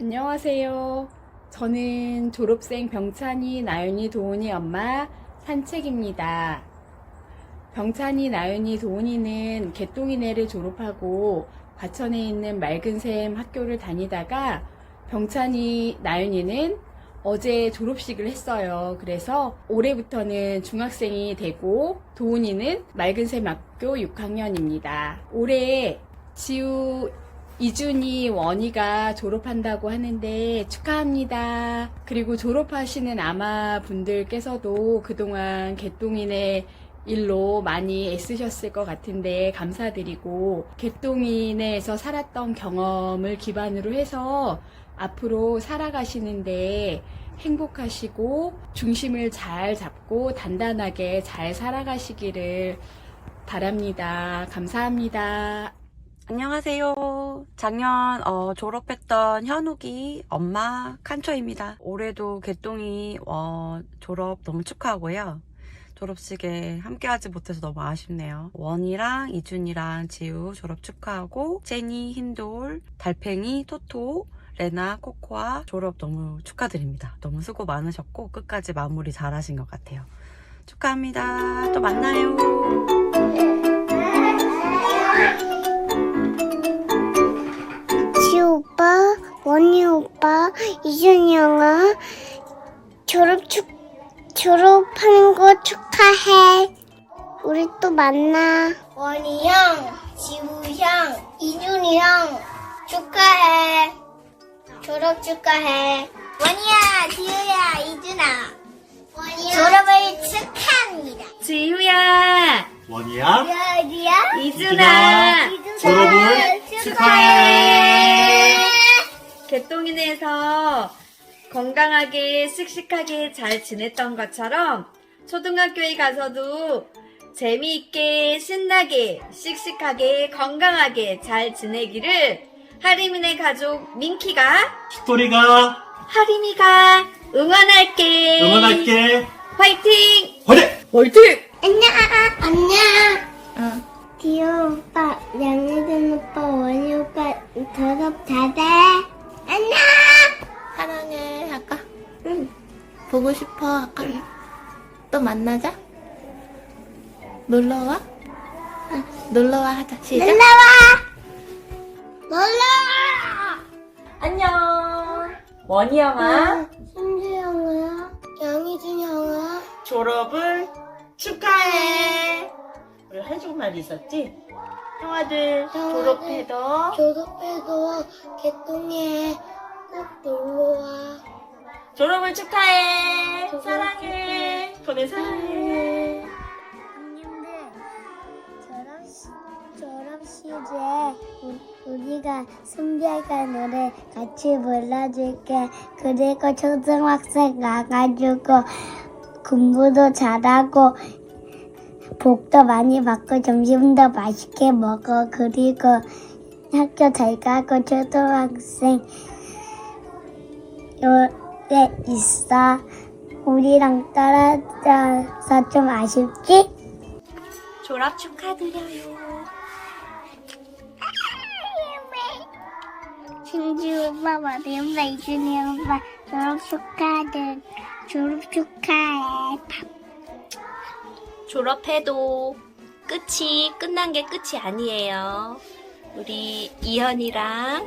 안녕하세요. 저는 졸업생 병찬이, 나윤이, 도훈이 엄마 산책입니다. 병찬이, 나윤이, 도훈이는 개똥이네를 졸업하고 과천에 있는 맑은샘 학교를 다니다가 병찬이, 나윤이는 어제 졸업식을 했어요. 그래서 올해부터는 중학생이 되고 도훈이는 맑은샘 학교 6학년입니다. 올해 지우 이준이 원희가 졸업한다고 하는데 축하합니다. 그리고 졸업하시는 아마 분들께서도 그동안 개똥이네 일로 많이 애쓰셨을 것 같은데 감사드리고 개똥이네에서 살았던 경험을 기반으로 해서 앞으로 살아가시는데 행복하시고 중심을 잘 잡고 단단하게 잘 살아가시기를 바랍니다. 감사합니다. 안녕하세요. 작년 어, 졸업했던 현욱이 엄마 칸초입니다. 올해도 개똥이 어, 졸업 너무 축하하고요. 졸업식에 함께하지 못해서 너무 아쉽네요. 원이랑 이준이랑 지우 졸업 축하하고 제니, 힌돌, 달팽이, 토토, 레나, 코코아 졸업 너무 축하드립니다. 너무 수고 많으셨고 끝까지 마무리 잘하신 것 같아요. 축하합니다. 또 만나요. 졸업하는 거 축하해. 우리 또 만나. 원희 형, 지우 형, 이준이 형 축하해. 졸업 축하해. 원희야, 지우야, 이준아. 졸업을 축하합니다. 지우야! 원이야 여기야? 이준아! 졸업을 축하해. 개똥이네에서 건강하게 씩씩하게 잘 지냈던 것처럼 초등학교에 가서도 재미있게 신나게 씩씩하게 건강하게 잘 지내기를 하리민의 가족 민키가 스토리가 하리미가 응원할게 응원할게. 화이팅 화이팅! 화이팅 안녕. 안녕. 디오 오빠, 양희준 오빠, 원희 오빠 졸업 잘해. 안녕. 사랑해 할까? 응. 보고 싶어 할까? 또 만나자. 놀러 와. 응. 놀러 와 하자. 시작. 놀러와. 놀러와. 안녕 원희 신주 형아, 양희준 형아. 졸업을 축하해. 우리 해준 말이 있었지? 형아들 졸업해도 졸업해도 개똥이에 꼭 놀러와. 졸업을 축하해. 사랑해. 보내 사랑해. 형님들 졸업 졸업식에 우- 우리가 순비할까 노래 같이 불러줄게. 그리고 초등학생 가가지고 공부도 잘하고 복도 많이 받고 점심도 맛있게 먹어. 그리고 학교 잘 가고 초등학생 요에 있어. 우리랑 떨어져서 좀 아쉽지? 졸업 축하드려요. 신지 오빠, 마리 오빠, 이준이 오빠 졸업 축하해. 졸업 축하해. 졸업해도 끝이 끝난 게 끝이 아니에요. 우리 이현이랑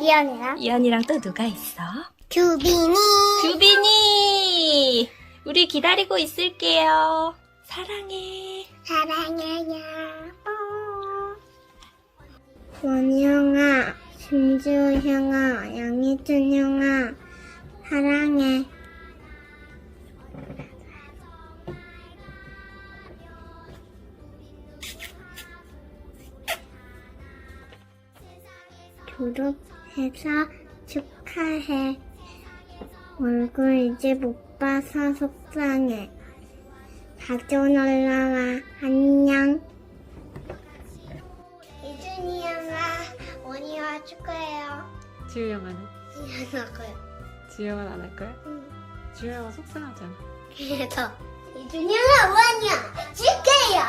이현이랑 이현이랑 또 누가 있어? 규빈이 규빈이 우리 기다리고 있을게요. 사랑해. 사랑해요. 원희 형아, 신주 형아, 양희준 형아 사랑해. 졸업 해서 축하해. 얼굴 이제 못 봐서 속상해. 자주 놀러와. 안녕. 이준이 형아, 원희와 축하해요. 지우 형아는? 이현아고요. 지우 형아는 안할 거야? 응. 지우 형아 속상하잖아 그래서 이준이 형아, 원희야 축하해요.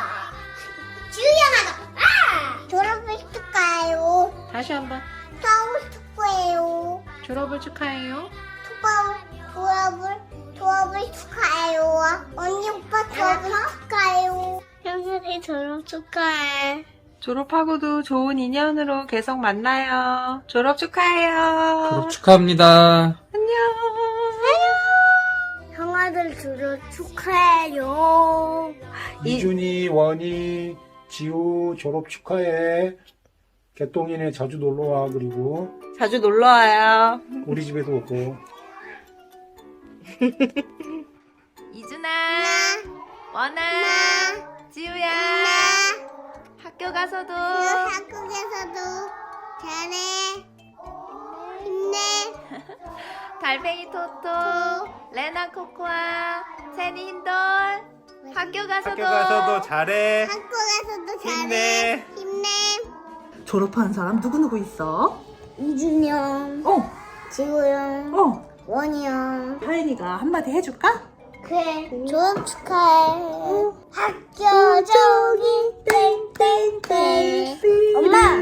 지우 형아도 아! 졸업을 축하해요. 다시 한번 서울 축구해요. 졸업을 축하해요. 졸업을 졸업을 축하해요. 언니 오빠 졸업을 축하해요. 형들이 졸업 축하해. 졸업하고도 좋은 인연으로 계속 만나요. 졸업 축하해요. 졸업 축하합니다. 안녕. 형아들 졸업 축하해요. 이준이, 원이, 지우 졸업 축하해. 개똥이네 자주 놀러 와. 그리고 자주 놀러 와요. 우리 집에도 오고. 이준아, 원아, 지우야. 학교 가서도 한국에서도 잘해. 힘내. 달팽이 토토, 레나 코코아, 세니 힌돌. 학교 가서도, 학교 가서도 잘해. 학교 가서도 잘해. 힘내. 힘내. 졸업한 사람 누구누구 있어? 이준이 형, 어, 지우 형, 어. 원이 형. 하연이가 한마디 해줄까? 그래, 졸업 축하해. 학교 종이 땡땡땡. 엄마.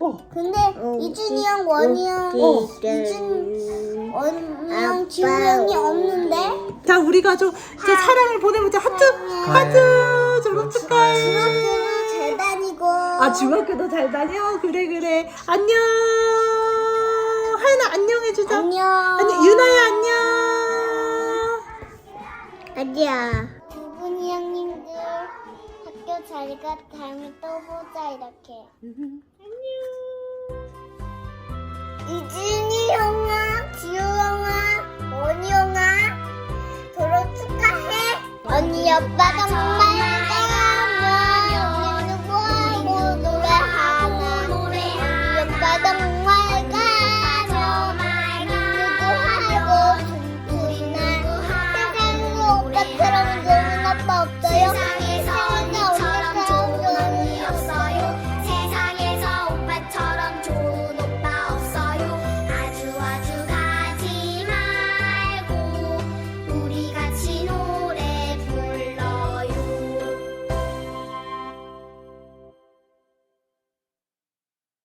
어. 근데 이준이 형, 원이 형, 어. 이준, 원이 형, 지우 형이 없는데? 자, 우리 가족 이제 사랑을 보내보자. 하트, 하트. 졸업 축하해. 다니고. 아, 중학교도 잘 다녀. 그래, 그래. 안녕. 하연아, 안녕 해주자. 안녕. 안녕. 유나야, 안녕. 아니야. 이분이 형님들 학교 잘 가. 다음에 또 보자 이렇게. 이준이 형아, 지우 형아, 원이 형아, 졸업 축하해. 언니 아빠가